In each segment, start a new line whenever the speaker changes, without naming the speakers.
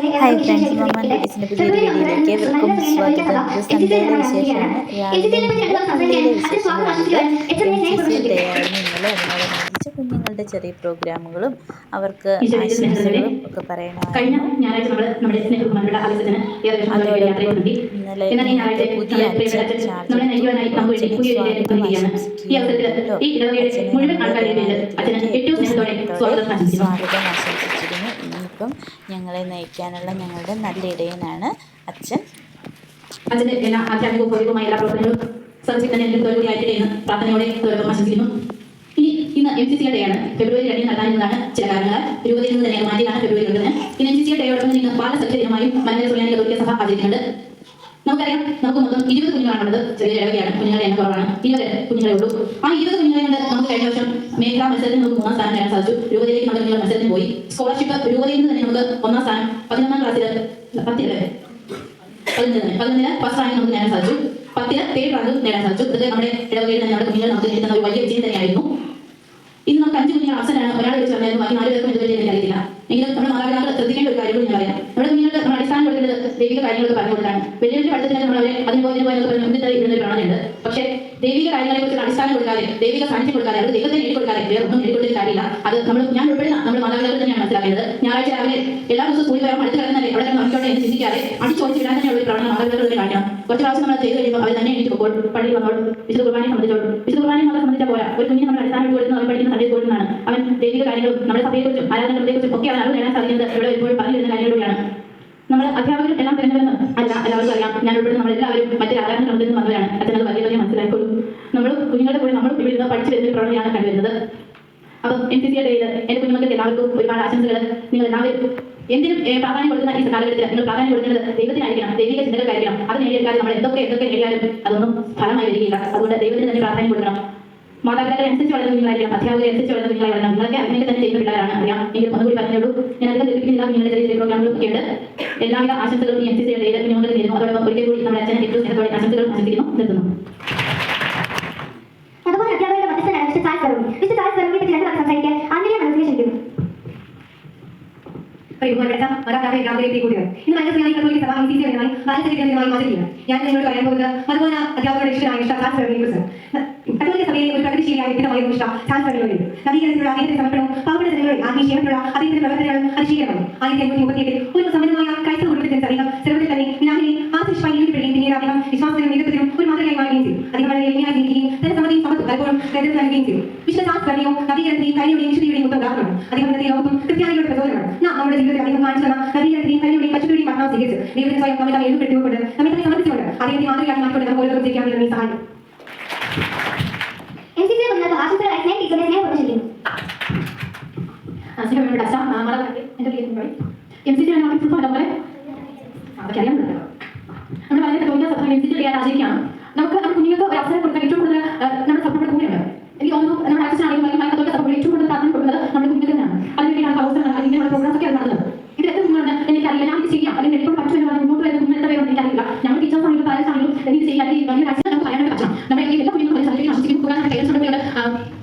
Hi friends മമ്മ ലേഡീസിന്റെ പുതിയൊരു വീഡിയോയിലേക്ക് ഏവർക്കും സ്വാഗതം. ഇത് സൺഡേയുടെ വിശേഷമാണ്. രാവിലെ സൺഡേയുടെ വിശേഷങ്ങളുണ്ട് എൻ സി സി ഡേ ആയിരുന്നു ഇന്നലെ അതിനോടനുബന്ധിച്ച് കുഞ്ഞുങ്ങളുടെ ചെറിയ പ്രോഗ്രാമുകളും അവർക്ക് ആശംസകളും ഒക്കെ ഇന്നലെ
ഞായറാഴ്ച
പുതിയ
സ്വാഗതം
ആശംസിച്ചിരുന്നു ഇനിയിപ്പം ഞങ്ങളെ നയിക്കാനുള്ള ഞങ്ങളുടെ നല്ല ഇടയനാണ് അച്ഛൻ.
അച്ഛന്റെ എല്ലാ ആധ്യാത്മിക എല്ലാ പ്രവർത്തനങ്ങളും സർവീസിൽ തന്നെ എന്റെ തൊഴിലായിട്ട് പ്രാർത്ഥനയോടെ ആശംസിക്കുന്നു. ഇനി ഇന്ന് എം സി സി ആണ് ഫെബ്രുവരി രണ്ടിന് നടത്താനിരുന്നതാണ് ചില കാരണങ്ങൾ ഇരുപതിൽ നിന്ന് തന്നെ മാറ്റിയാണ് ഫെബ്രുവരി ഒന്നിന്. ഇന്ന് എം സി സി ഡേയോടൊപ്പം ഇന്ന് ബാലസഖ്യ ദിനമായും മലയാള സുറിയാനി കത്തോലിക്ക സഭ ആചരിക്കുന്നുണ്ട്. നമുക്കറിയാം നമുക്ക് മൊത്തം ഇരുപത് കുഞ്ഞുങ്ങളാണുള്ളത് ചെറിയ ഇടവയാണ് കുഞ്ഞുങ്ങളെ എണ്ണം കുറവാണ്. ഇരുപത് കുഞ്ഞുങ്ങളെ ഉള്ളൂ. ആ ഇരുപത് കുഞ്ഞുങ്ങളെ കൊണ്ട് നമുക്ക് കഴിഞ്ഞ വർഷം മേഖലാ മത്സരത്തിൽ നമുക്ക് മൂന്നാം സ്ഥാനം നേടാൻ സാധിച്ചു. രൂപതയിലേക്ക് നമ്മുടെ കുഞ്ഞുങ്ങൾ മത്സരത്തിന് പോയി. സ്കോളർഷിപ്പ് രൂപതയിൽ നിന്ന് തന്നെ നമുക്ക് ഒന്നാം സ്ഥാനം പതിനൊന്നാം ക്ലാസ്സിൽ പത്തിൽ പതിനൊന്ന് തന്നെ. പതിനൊന്നിൽ ഫസ്റ്റ് റാങ്ക് നമുക്ക് നേടാൻ സാധിച്ചു. പത്തിൽ തേർഡ് റാങ്ക് നേടാൻ സാധിച്ചു. ഇത് നമ്മുടെ ഇടവകയിൽ തന്നെ നമ്മുടെ കുഞ്ഞുങ്ങൾ നമുക്ക് കിട്ടുന്ന ഒരു വലിയ വിജയം തന്നെയായിരുന്നു ഇന്ന് നമുക്ക് അഞ്ച് കുഞ്ഞുങ്ങൾ അവസരമാണ് ഒരാൾ വെച്ച് ബാക്കി നാല് പേർക്കും ഇതുവരെ എനിക്ക് അറിയില്ല. എങ്കിലും നമ്മുടെ മാതാപിതാക്കൾ ശ്രദ്ധിക്കേണ്ട ഒരു കാര്യം ഞാൻ പറയാം. നമ്മുടെ നിങ്ങൾ നമ്മൾ അടിസ്ഥാനം കൊടുക്കേണ്ടത് ദൈവിക കാര്യങ്ങളൊക്കെ പറഞ്ഞു കൊടുക്കാണ് വലിയ വലിയ പഠിത്തത്തിന് നമ്മൾ അവരെ അതിന് പോയി പോയി പറഞ്ഞ് ഇടുന്ന ഒരു പ്രവണതയുണ്ട് പക്ഷേ ദൈവിക കാര്യങ്ങളെ കുറിച്ച് അടിസ്ഥാനം കൊടുക്കാതെ ദൈവിക സാന്നിധ്യം കൊടുക്കാതെ അവർ ദൈവത്തെ നേടി കൊടുക്കാതെ വേറെ ഒന്നും നേടി കൊടുത്തിട്ട് കാര്യമില്ല. അത് നമ്മൾ ഞാൻ ഉൾപ്പെടുന്ന നമ്മുടെ മാതാപിതാക്കൾ തന്നെയാണ് മനസ്സിലാക്കേണ്ടത്. ഞായറാഴ്ച രാവിലെ എല്ലാ ദിവസവും സ്കൂളിൽ വരാൻ അടുത്ത് കിടന്നല്ലേ അവിടെ നോക്കിക്കോട്ടെ എന്ന് ചിന്തിക്കാതെ അടിച്ചോടിച്ച് വിടാൻ തന്നെയുള്ള ഒരു പ്രവണത മാതാപിതാക്കൾ തന്നെ കാണിക്കണം. കുറച്ച് പ്രാവശ്യം നമ്മൾ ചെയ്ത് കഴിയുമ്പോൾ അവർ തന്നെ എനിക്ക് പോകുമ്പോൾ പള്ളിയിൽ വന്നോൾ വിശുദ്ധ കുർബാനയെ സംബന്ധിച്ചോൾ വിശുദ്ധ കുർബാനയെ സംബന്ധിച്ചാൽ പോരാ. ഒരു കുഞ്ഞിന് നമ്മൾ അടിസ്ഥാനം കൊടുക്കുന്ന അവൻ പഠിക്കുന്ന സന്ദേശം കൊടുക്കുന്നതാണ് അവൻ ദൈവിക കാര്യങ്ങളും നമ്മുടെ സഭയെക്കുറിച്ചും ആരാധനകളെക്കുറിച്ചും ഒക്കെ അവൻ അറിവ് നേടാൻ സാധിക്കുന്നത് ഇവിടെ ഇപ്പോൾ പറഞ്ഞു വരുന്ന കാര്യങ്ങളിലൂടെയാണ്. നമ്മൾ അധ്യാപകരും എല്ലാം തിരഞ്ഞെടുക്കുന്ന. അല്ല എല്ലാവർക്കും അറിയാം. ഞാൻ ഉൾപ്പെടുന്ന നമ്മളെല്ലാവരും മറ്റൊരു ആരാധന ക്രമത്തിൽ നിന്ന് വന്നവരാണ്. അച്ഛനത് വലിയ വലിയ മനസ്സിലാക്കുള്ളൂ നമ്മൾ കുഞ്ഞുങ്ങളുടെ കൂടെ നമ്മൾ ഇവിടെ നിന്ന് പഠിച്ചു വരുന്ന പ്രവണതയാണ് കണ്ടുവരുന്നത്. അപ്പം എൻ സി സി ഡേയിൽ എന്റെ കുഞ്ഞുങ്ങൾക്ക് എല്ലാവർക്കും ഒരുപാട് ആശംസകൾ നിങ്ങൾ എല്ലാവരും എന്തിനും പ്രാധാന്യം കൊടുക്കുന്ന ഈ കാലഘട്ടത്തിൽ നിങ്ങൾ പ്രാധാന്യം കൊടുക്കുന്നത് ദൈവത്തിനായിരിക്കണം ദൈവിക ചിന്തകൾക്കായിരിക്കണം. അത് നേടിയെടുക്കാതെ നമ്മൾ എന്തൊക്കെ എന്തൊക്കെ നേടിയാലും അതൊന്നും ഫലമായി വരികയില്ല. അതുകൊണ്ട് ദൈവത്തിന് തന്നെ പ്രാധാന്യം കൊടുക്കണം. മാതാപിതാക്കളെ അനുസരിച്ച് വളരുന്ന കുഞ്ഞുങ്ങളായിരിക്കണം അധ്യാപകരെ അനുസരിച്ച് വളരുന്ന കുഞ്ഞുങ്ങളായിരിക്കണം. നിങ്ങളൊക്കെ അതിനൊക്കെ തന്നെ ചെയ്യുന്ന പിള്ളേരാണ്. അറിയാം. എനിക്ക് ഒന്നുകൂടി പറഞ്ഞുള്ളൂ. ഞാൻ അധികം ലഭിക്കുന്നില്ല കുഞ്ഞുങ്ങളുടെ ചെറിയ ചെറിയ പ്രോഗ്രാമുകളും ഒക്കെ ഉണ്ട് എല്ലാവിധ ആശംസകളും എൻ സി സി ഡേയിൽ കുഞ്ഞുങ്ങൾക്ക് നേരുന്നു. അതോടൊപ്പം ഒരിക്കൽ കൂടി നമ്മുടെ അച്ഛനെ ഏറ്റവും സ്നേഹത്തോടെ ആശംസകൾ ആശംസിക്കുന്നു. നിർത്തുന്നു.
അതുപോലെ അധ്യാപകരുടെ മധ്യസ്ഥനായ mister Charles Karumi mister Charles കറുമിയെ പറ്റി രണ്ട് സംസാരിക്കാൻ അങ്ങനെ മനസ്സിനെ ക്ഷണിക്കുന്നു
പ്രിയപ്പെട്ട മാതാപിതാക്കളെ ഗ്രാമത്തിലേക്ക് കൂടിയാണ് ഇന്ന് മനസ്സിലായി കത്തോലിക്ക ബാലചരിത്ര ദിനമായി ആചരിക്കുക ഞാൻ നിങ്ങളോട് പറയാൻ പോകുന്നത് അതുപോലെ അധ്യാപകരുടെ ഇഷ്ടമായ ഇഷ്ട ചാൻസ് കുറിച്ച് കത്തോലിക്ക സഭയിലെ ഒരു പ്രകൃതിശീലിയായ വ്യക്തിത്വമായ ഇഷ്ട ചാൻസ് കറിയോട് നവീകരണത്തിലുള്ള അദ്ദേഹത്തെ സമർപ്പണവും പാവപ്പെട്ട ജനങ്ങളിൽ ആത്മീയത്തിലുള്ള അദ്ദേഹത്തിന്റെ പ്രവർത്തനങ്ങളും അതിശീലമായി ആയിരത്തി എണ്ണൂറ്റി മുപ്പത്തിയെട്ടിൽ ഒരു സമ്പന്നമായ ക്രൈസ്തവ കുടുംബത്തിന്റെ അദ്ദേഹം ചെറുപ്പത്തിൽ തന്നെ പിതാവിനെ ആശിഷ്മായി നേരിടുകയും പിന്നീട് അദ്ദേഹം വിശ്വാസത്തിനും നേതൃത്വത്തിനും ഒരു മാതൃകയായി മാറുകയും ചെയ്തു അദ്ദേഹം വളരെ എളിമയായി ജീവിക്കുകയും തന്റെ സമ്മതിയും സമ്പത്തും പലപ്പോഴും നേതൃത്വം നൽകുകയും ചെയ്തു ചാൻസ് കറിയോ നവീകരണത്തെയും കരുണയുടെയും വിശുദ്ധിയുടെയും ഉത്തമ ഉദാഹരണമാണ് അദ്ദേഹം ലോകത്തും ക്രിസ്ത്യാനികളുടെ പ്രചോദനമാണ് നമ്മുടെ ജീവിതത്തിൽ അദ്ദേഹം കാണിച്ചു തന്ന നവീകരണത്തെയും കരുണയുടെയും പഠനം സ്വീകരിച്ച് ദൈവത്തിന് സ്വയം നമ്മെ തന്നെ എഴുതിപ്പെട്ടുകൊണ്ട് നമ്മെ തന്നെ സമർപ്പിച്ചുകൊണ്ട് അദ്ദേഹത്തെ മാതൃകയാക്കി മാറ്റിക്കൊണ്ട് നമുക്ക് ഓരോരുത്തരും ചെയ്യാൻ വേണ്ടി സഹായിക്കും
എം സി സി കുഞ്ഞുങ്ങൾക്ക് സൂപ്പർ സ്നേഹ ടീച്ചറിനെ സ്നേഹപൂർവം ക്ഷണിക്കുന്നു
സ്നേഹമുള്ള അച്ഛ മാതാപിതാക്കളെ എന്റെ പ്രിയപ്പെട്ടവരെ എം സി സി ആണ് നമുക്ക് ഫുട്ബോൾ നമ്മളെ അതൊക്കെ അറിയാൻ പറ്റില്ല നമ്മൾ വളരെ കത്തോലിക്ക സഭ എം സി സി ഡേ ആചരിക്കുകയാണ് നമുക്ക് നമ്മുടെ കുഞ്ഞുങ്ങൾക്ക് ഒരു അവസരം കൊടുക്കാൻ ഏറ്റവും കൂടുതൽ ആ, നമ്മുടെ സഭയുടെ കൂടെയുണ്ട് എനിക്ക് തോന്നുന്നു നമ്മുടെ അച്ഛനാണെങ്കിലും അല്ലെങ്കിൽ കത്തോലിക്ക സഭയുടെ ഏറ്റവും കൂടുതൽ പ്രാധാന്യം കൊടുക്കുന്നത് നമ്മുടെ കുഞ്ഞുങ്ങൾക്ക് തന്നെയാണ് അതിനുവേണ്ടിയാണ് അവസരം അല്ലെങ്കിൽ ഇങ്ങനെയുള്ള പ്രോഗ്രാംസ് ഒക്കെ നടത്തുന്നത് ഇത് എത്ര കുഞ്ഞുങ്ങളുണ്ട് എനിക്കറിയില്ല ഞാൻ ഇത് ചെയ്യാം അല്ലെങ്കിൽ എപ്പോൾ പഠിച്ചു വരുന്ന മുന്നോട്ട് വരുന്ന കുഞ്ഞു എത്ര പേരുണ്ട് എനിക്കറിയില്ല ഞങ്ങൾ ടീച്ചേഴ്സ് ആണെങ്കിലും പാരൻസ് ആണെങ്കിലും എനിക്ക് ചെയ്യാൻ ഈ വലിയ കാഴ്ച നമുക്ക് പറയാനായിട്ട് പറ്റണം നമ്മുടെ ഈ എല്ലാ കുഞ്ഞുങ്ങളും സർട്ടിഫിക്കറ്റ് ആശിക്കുന്നു പോകാൻ നമ്മുടെ പേരൻസ് ഉണ്ട്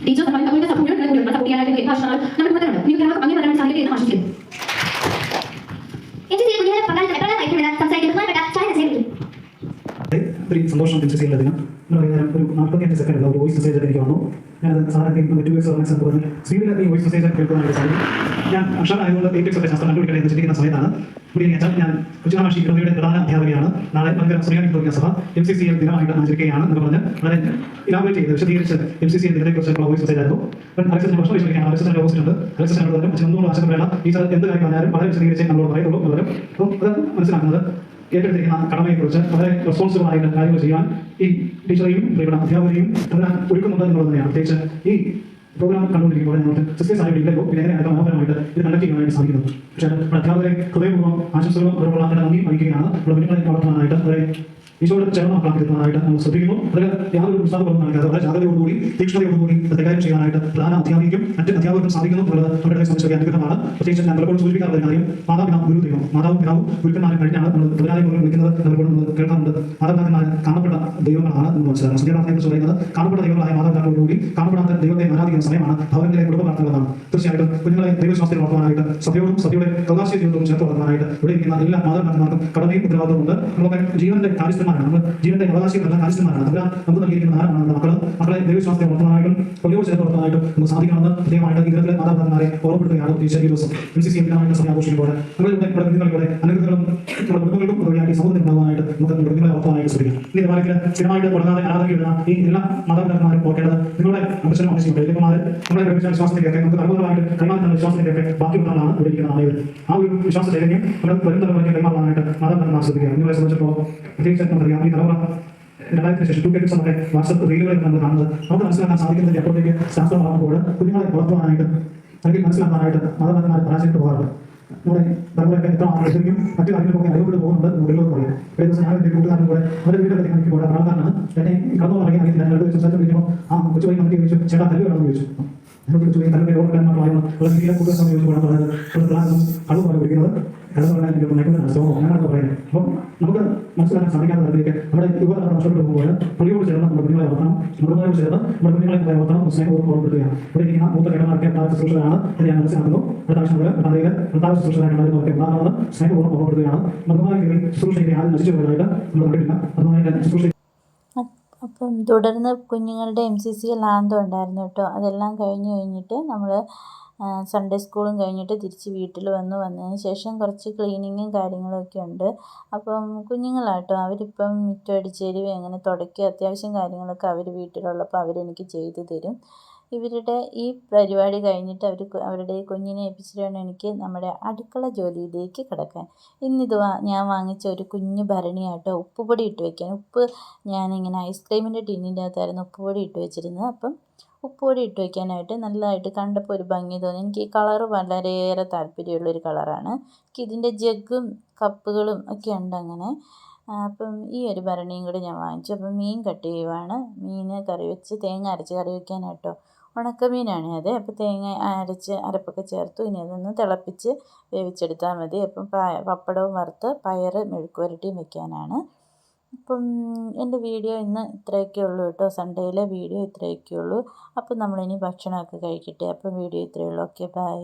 ടീച്ചേഴ്സ് നമ്മുടെ കത്തോലിക്ക സഭ മുഴുവൻ കൂടിയുണ്ട് സപ്പോർട്ട് ചെയ്യാനായിട്ട് എല്ലാ വർഷങ്ങളും നമ്മുടെ കൂടെ ഉണ്ട് നിങ്ങൾക്ക് എല്ലാവർക്കും അങ്ങനെ വരാൻ സാധിക്കും എന്ന് ആശിക്കുന്നു
എൻ സി സി കുഞ്ഞുങ്ങളെ പങ്കാളിത്ത എപ്പോഴും നയിക്കുമെന്ന് സംസാരിക്കുന്ന ബഹുമാനപ്പെട്ട ചായ സ്നേഹിക്കുന്നു
ഒത്തിരി സന്തോഷം എൻ ചെയ്യുന്നതിന് എന്ന് പറയുന്നത് ഒരു നാൽപ്പത്തിയഞ്ച് സെക്കൻഡ് ഒരു വോയിസ് മെസ്സേജ് എനിക്ക് വന്നു. ഞാൻ സാധാരണ ടു എക്സ് ഓർമ്മ എന്ന് പറഞ്ഞ് ഈ വോയിസ് മെസ്സേജ് കേൾക്കാനായിട്ട് സാധിക്കും ഞാൻ അക്ഷരമായതുകൊണ്ട് എയ്റ്റിക്സ് ഒക്കെ ശാസ്ത്രം കണ്ടുപിടിക്കാൻ എന്ന് ചിന്തിക്കുന്ന സമയത്താണ്. ഇവിടെ ഞാൻ ഞാൻ കുച്ചിനാമാഷി ഇടവകയുടെ പ്രധാന അധ്യാപകയാണ് നാളെ ഭയങ്കര ശ്രീകാരി തുടങ്ങിയ സഭ എം സി സി എൽ ദിനമായിട്ട് ആചരിക്കുകയാണ് എന്ന് പറഞ്ഞ് വളരെ ഇലാബറേറ്റ് ചെയ്ത് വിശദീകരിച്ച് എം സി സി എൽ ദിനത്തെക്കുറിച്ചുള്ള വോയിസ് മെസ്സേജ് ആയിരുന്നു. അലക്സിന്റെ പ്രശ്നം വിശ്വസിക്കുകയാണ് അലക്സിന്റെ ഓപ്പോസിറ്റ് ഉണ്ട്. അച്ഛൻ ഒന്നുകൂടെ ആശങ്ക വേണം ടീച്ചർ എന്ത് കാര്യം പറഞ്ഞാലും വളരെ വിശദീകരിച്ച് നമ്മളോട് പറയുള്ളൂ എന്നുള്ളവരും അപ്പം അത് മനസ്സിലാക്കുന്നത്. ഏറ്റെടുത്തിരിക്കുന്ന കടമയെക്കുറിച്ച് വളരെ റെസ്പോൺസിബിൾ ആയിട്ട് കാര്യങ്ങൾ ചെയ്യാൻ ഈ ടീച്ചറെയും ഇവിടെ അധ്യാപകരെയും അതിന് ഒരുക്കുന്നുണ്ട് എന്നുള്ളത് തന്നെയാണ്. പ്രത്യേകിച്ച് ഈ പ്രോഗ്രാം കണ്ടുകൊണ്ടിരിക്കുമ്പോൾ ഞങ്ങൾക്ക് സിസ്റ്റേഴ്സ് ആയിട്ട് ഇല്ലല്ലോ പിന്നെ എങ്ങനെയാണ് മനോഹരമായിട്ട് ഇത് കണ്ടക്ട് ചെയ്യാനായിട്ട് സാധിക്കുന്നത് പക്ഷേ അധ്യാപകരെ ഹൃദയപൂർവം ആശംസകളും അവരോടുള്ള നന്ദി അറിയിക്കുകയാണ്. നമ്മുടെ കുഞ്ഞുങ്ങളെ വളർത്താനായിട്ട് അവരെ ഈശോയോട് ചരണം തീർക്കാനായിട്ട് നമ്മൾ ശ്രദ്ധിക്കുന്നു. അതിൽ യാതൊരു ഉത്സാഹവും നൽകാതെ വളരെ ജാഗ്രതയോടുകൂടി തീക്ഷ്ണതയോടുകൂടി അത് കൈകാര്യം ചെയ്യാനായിട്ട് പ്രധാന അധ്യാപിക്കും. മറ്റ് അധ്യാപകർക്കും സാധിക്കുന്നു. എന്നുള്ളത് നമ്മുടെ സംബന്ധിച്ച് അനുഗ്രഹമാണ്. പ്രത്യേകിച്ച് ഞാൻ പലപ്പോഴും സൂചിപ്പിക്കാറുള്ള കാര്യം മാതാപിതാവ് ഗുരു ദൈവം. മാതാവും പിതാവും ഗുരുക്കന്മാരും കഴിഞ്ഞാണ് നമ്മൾ പ്രധാനം പോലും വിളിക്കുന്നത്. പലപ്പോഴും നമ്മൾ കേൾക്കാറുണ്ട് മാതാപിതാക്കന്മാർ കാണപ്പെട്ട ദൈവങ്ങളാണ് എന്ന് മനസ്സിലാക്കണം കുറിച്ച് പറയുന്നത്. കാണപ്പെട്ട ദൈവങ്ങളായ മാതാപിതാക്കളോടുകൂടി കാണപ്പെടാത്ത ദൈവത്തെ ആരാധിക്കുന്ന സമയമാണ് ഭവനിലെ കുടുംബ പ്രാർത്ഥനകളാണ് തീർച്ചയായിട്ടും കുഞ്ഞുങ്ങളെ ദൈവശാസ്ത്രം വളർത്താനായിട്ട് സഭയോടും സഭയുടെ ജീവിതവും ചേർത്ത് വളർത്താനായിട്ട് ഇവിടെ ഇരിക്കുന്ന എല്ലാ മാതാപിതാക്കന്മാർക്കും കടമയും ഉത്തരവാദിത്തമുണ്ട് നമ്മളൊക്കെ ജീവന്റെ കാര്യസ്ഥന്മാരാണ് നമ്മൾ ജീവന്റെ അവകാശികളെല്ലാം കാര്യസ്ഥന്മാരാണ് അതിനാൽ നമുക്ക് നൽകിയിരിക്കുന്ന ആരാണ് നമ്മുടെ മക്കൾ മക്കളെ ദൈവശ്വാസത്തെ വളർത്തുന്നതായിട്ടും പള്ളിയോട് ചേർത്ത് വളർത്തുന്നതായിട്ടും നമുക്ക് സാധിക്കണമെന്ന് ഈ ദിനത്തിലെ മാതാപിതാക്കന്മാരെ ഓർമ്മപ്പെടുത്തുകയാണ് ഈ ദിവസം. എം സി സി എമ്മിനായിട്ട് സമയം ആഘോഷിക്കുമ്പോൾ നമ്മളിലൂടെ ഇവിടെ കുഞ്ഞുങ്ങളിലൂടെ അനുഗ്രഹങ്ങളും നമ്മുടെ വഴിയാക്കി സമൂഹത്തിൽ ഉണ്ടാകാനായിട്ട് നമുക്ക് നമ്മുടെ കുഞ്ഞുങ്ങളെ വളർത്താനായിട്ട് ശ്രമിക്കാം. ഈ നിലവാരത്തിൽ സ്ഥിരമായിട്ട് കൊടുക്കാതെ ആരാധനയുള്ള ഈ എല്ലാ മാതാപിതാക്കന്മാരും ഓർക്കേണ്ടത് നിങ്ങളുടെ അച്ഛനും അമ്മയും ദൈവമാർ നമ്മളെ പ്രവേശിച്ച വിശ്വാസത്തിലേക്കൊക്കെ നമുക്ക് നിർബന്ധമായിട്ട് കൈമാറുന്ന വിശ്വാസത്തിലേക്കൊക്കെ ബാക്കിയുള്ളതാണ് ഇവിടെ ഇരിക്കുന്ന ആളുകൾ ആ ഒരു വിശ്വാസ ചൈതന്യം നമ്മുടെ വരും തലമുറയ്ക്ക് കൈമാറാനായിട്ട് മാതാപിതാക്കന്മാർ ശ്രദ്ധിക്കുക. നിങ്ങളെ സംബന്ധിച്ചിടത്തോളം പ്രത്യേകിച്ച് നമുക്കറിയാം. ഈ തലമുറ രണ്ടായിരത്തിന് ശേഷം ടു കെ വാട്സപ്പ് റീലുകളിൽ നമ്മൾ കാണുന്നത് നമുക്ക് മനസ്സിലാക്കാൻ സാധിക്കുന്നതിന്റെ അപ്പുറത്തേക്ക് ശാസ്ത്രം വളർന്നപ്പോൾ കുഞ്ഞുങ്ങളെ വളർത്തുവാനായിട്ട് അല്ലെങ്കിൽ മനസ്സിലാക്കാനായിട്ട് മാതാപിതാക്കന്മാരെ പരാജയപ്പെട്ടു പോകാറുണ്ട്. നമ്മുടെ തലമുറയൊക്കെ എത്ര ആളുകൾക്കും മറ്റു കാര്യങ്ങളൊക്കെ പോകുന്നുണ്ട് മുകളിലോട്ട് പറയാം. ഒരു ദിവസം ഞാൻ എന്റെ കൂട്ടുകാരനും കൂടെ അവരുടെ വീട്ടിലേക്ക് എനിക്ക് പോകാൻ പ്രാധാന്യമാണ് എന്നെ കടന്നു പറയാൻ സംസാരിച്ചു ആ കൊച്ചു പോയി നമുക്ക് ചോദിച്ചു ചേട്ടാ കല്ല് വേണമെന്ന് ചോദിച്ചു. എന്നോട് ചോദിച്ചു കല്ല് ഓർക്കാൻ മാത്രമായിരുന്നു വളരെ തീരെ കൂടുതൽ സമയം ചോദിച്ചു പോകാൻ പറഞ്ഞത് കള്ളു പോലെ വിളിക്കുന്നത് കള്ളു പറഞ്ഞാൽ മയക്കുന്ന ശ്രമം അങ്ങനെയാണ് പറയുന്നത് അപ്പം നമുക്ക് മനസ്സിലാക്കാൻ സാധിക്കാത്ത തരത്തിലേക്ക് നമ്മുടെ യുവതലമുറ നഷ്ടപ്പെട്ടു പോകുമ്പോൾ പള്ളിയോട് ചേർന്ന് നമ്മുടെ കുഞ്ഞുങ്ങളെ വളർത്തണം മൃഗങ്ങളോട് ചേർന്ന് നമ്മുടെ കുഞ്ഞുങ്ങളെ വളർത്തണം സ്നേഹപൂർവം ഓർമ്മപ്പെടുത്തുകയാണ് ഇവിടെ ഇരിക്കുന്ന മൂത്ത കിടന്നൊക്കെ പ്രധാന ശുശ്രൂഷകളാണ് അത് ഞാൻ മനസ്സിലാക്കുന്നു അടുത്ത ആവശ്യം മുതൽ പദ്ധതിയിൽ പ്രധാന ശുശ്രൂഷകളായിട്ടുള്ളവരൊക്കെ ഉണ്ടാകുന്നത് സ്നേഹപൂർവം ഓർമ്മപ്പെടുത്തുകയാണ് മൃഗമായി കയറി ശുശ്രൂഷ ചെയ്ത് ആരും നശിച്ചു പോയതായിട്ട് നമ്മൾ കണ്ടിട്ടില്ല അതുമായി ശുശ്രൂഷ
അപ്പം തുടർന്ന് കുഞ്ഞുങ്ങളുടെ എം സി സി ലാന്തം ഉണ്ടായിരുന്നു കേട്ടോ. അതെല്ലാം കഴിഞ്ഞ് കഴിഞ്ഞിട്ട് നമ്മൾ സൺഡേ സ്കൂളും കഴിഞ്ഞിട്ട് തിരിച്ച് വീട്ടിൽ വന്ന്. വന്നതിന് ശേഷം കുറച്ച് ക്ലീനിങ്ങും കാര്യങ്ങളൊക്കെ ഉണ്ട്. അപ്പം കുഞ്ഞുങ്ങളാട്ടോ അവരിപ്പം മുറ്റം അടിച്ചേരുകയും അങ്ങനെ തുടയ്ക്കുക അത്യാവശ്യം കാര്യങ്ങളൊക്കെ അവർ വീട്ടിലുള്ളപ്പോൾ അവരെനിക്ക് ചെയ്തു തരും. ഇവരുടെ ഈ പരിപാടി കഴിഞ്ഞിട്ട് അവർ അവരുടെ കുഞ്ഞിനെ ഏൽപ്പിച്ചിട്ടാണ് എനിക്ക് നമ്മുടെ അടുക്കള ജോലിയിലേക്ക് കിടക്കാൻ. ഇന്നിത് ഞാൻ വാങ്ങിച്ച ഒരു കുഞ്ഞു ഭരണിയാട്ടോ. ഉപ്പുപൊടി ഇട്ട് വയ്ക്കാൻ ഉപ്പ് ഞാനിങ്ങനെ ഐസ്ക്രീമിന്റെ ടിന്നിന്റെ അകത്തായിരുന്നു ഉപ്പുപൊടി ഇട്ട് വെച്ചിരുന്നത്. അപ്പം ഉപ്പുപൊടി ഇട്ട് വയ്ക്കാനായിട്ട് നല്ലതായിട്ട് കണ്ടപ്പോൾ ഒരു ഭംഗി തോന്നി. എനിക്ക് ഈ കളറ് വളരെയേറെ താല്പര്യമുള്ളൊരു കളറാണ്. എനിക്ക് ഇതിന്റെ ജഗ്ഗും കപ്പുകളും ഒക്കെ ഉണ്ട് അങ്ങനെ. അപ്പം ഈ ഒരു ഭരണിയും കൂടി ഞാൻ വാങ്ങിച്ചു. അപ്പം മീൻ കട്ട് ചെയ്യുവാണ്. മീൻ കറി വെച്ച് തേങ്ങ അരച്ച് കറി വെക്കാനായിട്ടോ ഉണക്കമീനാണ്. അത് അപ്പോൾ തേങ്ങ അരച്ച് അരപ്പൊക്കെ ചേർത്തു. ഇനി അതൊന്ന് തിളപ്പിച്ച് വേവിച്ചെടുത്താൽ മതി. അപ്പം പപ്പടവും വറുത്ത് പയർ മെഴുക്ക് വരട്ടിയും വെക്കാനാണ്. അപ്പം എന്റെ വീഡിയോ ഇന്ന് ഇത്രയൊക്കെ ഉള്ളൂ കേട്ടോ. സൺഡേയിലെ വീഡിയോ ഇത്രയൊക്കെ ഉള്ളൂ. അപ്പം നമ്മളിനി ഭക്ഷണമൊക്കെ കഴിക്കട്ടെ. അപ്പം വീഡിയോ ഇത്രയേ ഉള്ളൂ. Okay bye.